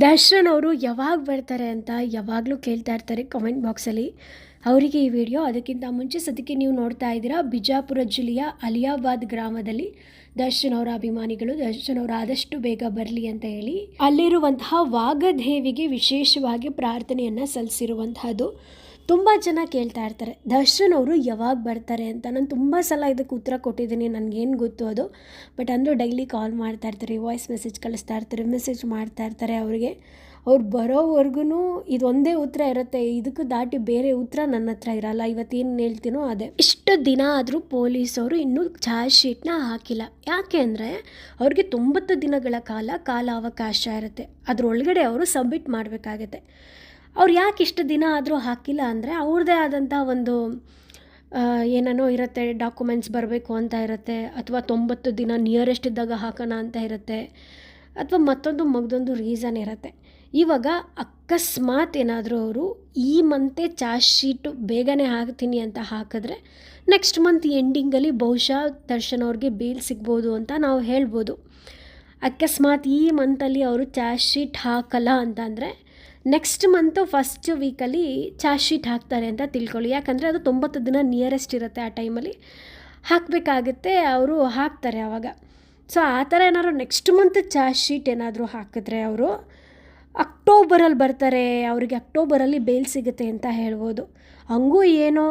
ದರ್ಶನ್ ಅವರು ಯಾವಾಗ ಬರ್ತಾರೆ ಅಂತ ಯಾವಾಗಲೂ ಕೇಳ್ತಾ ಇರ್ತಾರೆ ಕಮೆಂಟ್ ಬಾಕ್ಸಲ್ಲಿ ಅವರಿಗೆ ಈ ವಿಡಿಯೋ ಅದಕ್ಕಿಂತ ಮುಂಚೆ ಸದ್ಯಕ್ಕೆ ನೀವು ನೋಡ್ತಾ ಇದ್ದೀರಾ ಬಿಜಾಪುರ ಜಿಲ್ಲೆಯ ಅಲಿಯಾಬಾದ್ ಗ್ರಾಮದಲ್ಲಿ ದರ್ಶನ್ ಅವರ ಅಭಿಮಾನಿಗಳು. ದರ್ಶನ್ ಅವರು ಆದಷ್ಟು ಬೇಗ ಬರಲಿ ಅಂತ ಹೇಳಿ ಅಲ್ಲಿರುವಂತಹ ವಾಗದೇವಿಗೆ ವಿಶೇಷವಾಗಿ ಪ್ರಾರ್ಥನೆಯನ್ನು ಸಲ್ಲಿಸಿರುವಂತಹದ್ದು. ತುಂಬ ಜನ ಕೇಳ್ತಾ ಇರ್ತಾರೆ, ದರ್ಶನ್ ಅವರು ಯಾವಾಗ ಬರ್ತಾರೆ ಅಂತ? ನಾನು ತುಂಬ ಸಲ ಇದಕ್ಕೆ ಉತ್ತರ ಕೊಟ್ಟಿದ್ದೀನಿ, ನನಗೇನು ಗೊತ್ತು ಅದು. ಬಟ್ ಅಂದರೂ ಡೈಲಿ ಕಾಲ್ ಮಾಡ್ತಾ ಇರ್ತಾರೆ ವಾಯ್ಸ್ ಮೆಸೇಜ್ ಕಳಿಸ್ತಾ ಇರ್ತಾರೆ ಮೆಸೇಜ್ ಮಾಡ್ತಾ ಇರ್ತಾರೆ ಅವರಿಗೆ. ಅವ್ರು ಬರೋವರೆಗೂ ಇದೊಂದೇ ಉತ್ತರ ಇರುತ್ತೆ, ಇದಕ್ಕೆ ದಾಟಿ ಬೇರೆ ಉತ್ತರ ನನ್ನ ಹತ್ರ ಇರಲ್ಲ, ಇವತ್ತೇನು ಹೇಳ್ತೀನೋ ಅದೇ. ಇಷ್ಟು ದಿನ ಆದರೂ ಪೊಲೀಸವರು ಇನ್ನೂ ಚಾರ್ಜ್ ಶೀಟ್ನ ಹಾಕಿಲ್ಲ. ಯಾಕೆ ಅಂದರೆ, ಅವ್ರಿಗೆ ತೊಂಬತ್ತು ದಿನಗಳ ಕಾಲ ಕಾಲಾವಕಾಶ ಇರುತ್ತೆ. ಅದರೊಳಗಡೆ ಅವರು ಸಬ್ಮಿಟ್ ಮಾಡಬೇಕಾಗತ್ತೆ. ಅವ್ರು ಯಾಕೆ ಇಷ್ಟು ದಿನ ಆದರೂ ಹಾಕಿಲ್ಲ ಅಂದರೆ ಅವ್ರದ್ದೇ ಆದಂಥ ಒಂದು ಏನನೋ ಇರುತ್ತೆ ಡಾಕ್ಯುಮೆಂಟ್ಸ್ ಬರಬೇಕು ಅಂತ ಇರುತ್ತೆ, ಅಥವಾ ತೊಂಬತ್ತು ದಿನ ನಿಯರೆಸ್ಟ್ ಇದ್ದಾಗ ಹಾಕೋಣ ಅಂತ ಇರುತ್ತೆ, ಅಥವಾ ಮತ್ತೊಂದು ಮಗದೊಂದು ರೀಸನ್ ಇರುತ್ತೆ. ಇವಾಗ ಅಕಸ್ಮಾತ್ ಏನಾದರೂ ಅವರು ಈ ಮಂತೆ ಚಾರ್ಜ್ ಶೀಟು ಬೇಗನೆ ಹಾಕ್ತೀನಿ ಅಂತ ಹಾಕಿದ್ರೆ ನೆಕ್ಸ್ಟ್ ಮಂತ್ ಎಂಡಿಂಗಲ್ಲಿ ಬಹುಶಃ ದರ್ಶನ್ ಅವ್ರಿಗೆ ಬೇಲ್ ಸಿಗ್ಬೋದು ಅಂತ ನಾವು ಹೇಳ್ಬೋದು. ಅಕಸ್ಮಾತ್ ಈ ಮಂತಲ್ಲಿ ಅವರು ಚಾರ್ಜ್ ಶೀಟ್ ಹಾಕಲ್ಲ ಅಂತಂದರೆ ನೆಕ್ಸ್ಟ್ ಮಂತು ಫಸ್ಟ್ ವೀಕಲ್ಲಿ ಚಾರ್ಜ್ ಶೀಟ್ ಹಾಕ್ತಾರೆ ಅಂತ ತಿಳ್ಕೊಳ್ಳಿ. ಯಾಕಂದರೆ ಅದು ತೊಂಬತ್ತು ದಿನ ನಿಯರೆಸ್ಟ್ ಇರುತ್ತೆ ಆ ಟೈಮಲ್ಲಿ ಹಾಕಬೇಕಾಗುತ್ತೆ, ಅವರು ಹಾಕ್ತಾರೆ ಆವಾಗ ಸೊ ಆ ಥರ ಏನಾದ್ರು ನೆಕ್ಸ್ಟ್ ಮಂತ್ ಚಾರ್ಜ್ ಶೀಟ್ ಏನಾದರೂ ಹಾಕಿದ್ರೆ ಅವರು ಅಕ್ಟೋಬರಲ್ಲಿ ಬರ್ತಾರೆ. ಅವರಿಗೆ ಅಕ್ಟೋಬರಲ್ಲಿ ಬೇಲ್ ಸಿಗುತ್ತೆ ಅಂತ ಹೇಳ್ಬೋದು. ಹಂಗೂ ಏನೋ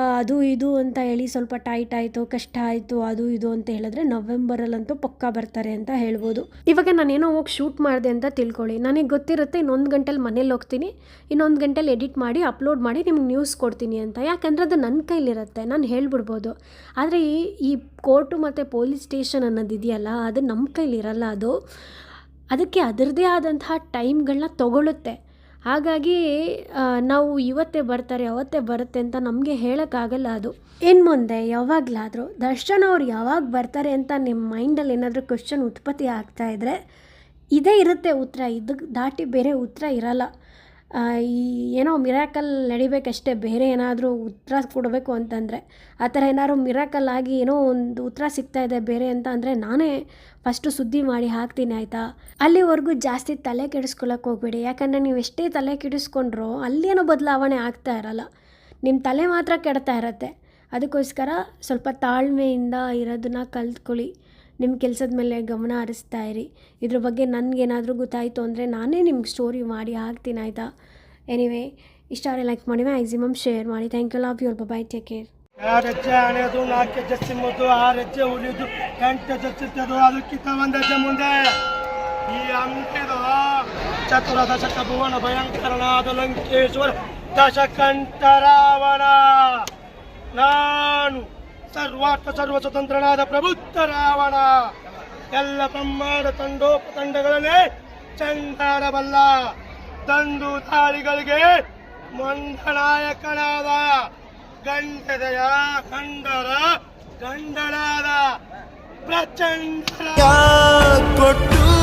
ಅದು ಇದು ಅಂತ ಹೇಳಿ ಸ್ವಲ್ಪ ಟೈಟ್ ಆಯಿತು, ಕಷ್ಟ ಆಯಿತು, ಅದು ಇದು ಅಂತ ಹೇಳಿದ್ರೆ ನವೆಂಬರಲ್ಲಂತೂ ಪಕ್ಕಾ ಬರ್ತಾರೆ ಅಂತ ಹೇಳ್ಬೋದು. ಇವಾಗ ನಾನೇನೋ ಹೋಗಿ ಶೂಟ್ ಮಾಡಿದೆ ಅಂತ ತಿಳ್ಕೊಳ್ಳಿ. ನನಗೆ ಗೊತ್ತಿರುತ್ತೆ ಇನ್ನೊಂದು ಗಂಟೆಲಿ ಮನೇಲಿ ಹೋಗ್ತೀನಿ, ಇನ್ನೊಂದು ಗಂಟೆಲಿ ಎಡಿಟ್ ಮಾಡಿ ಅಪ್ಲೋಡ್ ಮಾಡಿ ನಿಮ್ಗೆ ನ್ಯೂಸ್ ಕೊಡ್ತೀನಿ ಅಂತ. ಯಾಕಂದರೆ ಅದು ನನ್ನ ಕೈಲಿರುತ್ತೆ, ನಾನು ಹೇಳ್ಬಿಡ್ಬೋದು. ಆದರೆ ಈ ಈ ಕೋರ್ಟು ಮತ್ತು ಪೊಲೀಸ್ ಸ್ಟೇಷನ್ ಅನ್ನೋದಿದೆಯಲ್ಲ ಅದು ನಮ್ಮ ಕೈಲಿರಲ್ಲ ಅದು. ಅದಕ್ಕೆ ಅದರದೇ ಆದಂತಹ ಟೈಮ್ಗಳನ್ನ ತಗೊಳ್ಳುತ್ತೆ ಹಾಗಾಗಿ ನಾವು ಇವತ್ತೇ ಬರ್ತಾರೆ, ಅವತ್ತೇ ಬರುತ್ತೆ ಅಂತ ನಮಗೆ ಹೇಳೋಕ್ಕಾಗಲ್ಲ ಅದು. ಇನ್ನು ಮುಂದೆ ಯಾವಾಗಲಾದರೂ ದರ್ಶನ್ ಅವ್ರು ಯಾವಾಗ ಬರ್ತಾರೆ ಅಂತ ನಿಮ್ಮ ಮೈಂಡಲ್ಲಿ ಏನಾದರೂ ಕ್ವಶನ್ ಉತ್ಪತ್ತಿ ಆಗ್ತಾ ಇದ್ದರೆ ಇದೇ ಇರುತ್ತೆ ಉತ್ತರ ಇದಕ್ಕೆ ದಾಟಿ ಬೇರೆ ಉತ್ತರ ಇರಲ್ಲ. ಈ ಏನೋ ಮಿರಾಕಲ್ ನಡಿಬೇಕಷ್ಟೇ, ಬೇರೆ ಏನಾದರೂ ಉತ್ತರ ಕೊಡಬೇಕು ಅಂತಂದರೆ. ಆ ಥರ ಏನಾದ್ರು ಮಿರಾಕಲ್ ಆಗಿ ಏನೋ ಒಂದು ಉತ್ತರ ಸಿಗ್ತಾ ಇದೆ ಬೇರೆ ಅಂತ ಅಂದರೆ ನಾನೇ ಫಸ್ಟು ಸುದ್ದಿ ಮಾಡಿ ಹಾಕ್ತೀನಿ ಆಯಿತಾ? ಅಲ್ಲಿವರೆಗೂ ಜಾಸ್ತಿ ತಲೆ ಕೆಡಿಸ್ಕೊಳಕ್ಕೆ ಹೋಗ್ಬೇಡಿ. ಯಾಕಂದರೆ ನೀವು ಎಷ್ಟೇ ತಲೆ ಕೆಡಿಸ್ಕೊಂಡ್ರೂ ಅಲ್ಲೇನೋ ಬದಲಾವಣೆ ಆಗ್ತಾ ಇರಲ್ಲ. ನಿಮ್ಮ ತಲೆ ಮಾತ್ರ ಕೆಡ್ತಾ ಇರತ್ತೆ. ಅದಕ್ಕೋಸ್ಕರ ಸ್ವಲ್ಪ ತಾಳ್ಮೆಯಿಂದ ಇರೋದನ್ನ ಕಲ್ತ್ಕೊಳ್ಳಿ. ನಿಮ್ಮ ಕೆಲಸದ ಮೇಲೆ ಗಮನ ಹರಿಸ್ತಾ ಇರಿ. ಇದ್ರ ಬಗ್ಗೆ ನನಗೇನಾದರೂ ಗೊತ್ತಾಯಿತು ಅಂದರೆ ನಾನೇ ನಿಮ್ಗೆ ಸ್ಟೋರಿ ಮಾಡಿ ಹಾಕ್ತೀನಿ, ಆಯಿತಾ? ಎನಿವೇ ಇಷ್ಟ ಆದರೆ ಲೈಕ್ ಮಾಡಿ ಮ್ಯಾಕ್ಸಿಮಮ್ ಶೇರ್ ಮಾಡಿ. Thank you love your bye take care ಹೆಜ್ಜೆ ಹಣೆದು ನಾಲ್ಕು ಹೆಜ್ಜೆ ಸಿಮ್ಮದು ಆರು ಹೆಜ್ಜೆ ಉಳಿದು ಎಂಟು ಹೆಜ್ಜೆ ಅದಕ್ಕಿಂತ ಒಂದು ಹೆಜ್ಜೆ ಮುಂದೆ. ಈ ಅಂತ್ಯದ ಚತುರ ದಶಕ ಭುವನ ಭಯಂಕರನಾದ ಲಂಕೇಶ್ವರ ದಶಕಂಠ ರಾವಣ. ನಾನು ಸರ್ವಾರ್ಥ ಸರ್ವ ಸ್ವತಂತ್ರನಾದ ಪ್ರಬುದ್ಧ ರಾವಣ ಎಲ್ಲ ಬ್ರಹ್ಮಾಂಡ ತಂಡೋಪತಂಡಗಳನ್ನೇ ಚಂಡಾಡಬಲ್ಲ ತಂದು ತಾಳಿಗಳಿಗೆ ಮಂಡನಾಯಕನಾದ ಗಂಡದಯ ಗಂಡರ ಗಂಡನಾದ ಪ್ರಚಂಡ ಕೊಟ್ಟು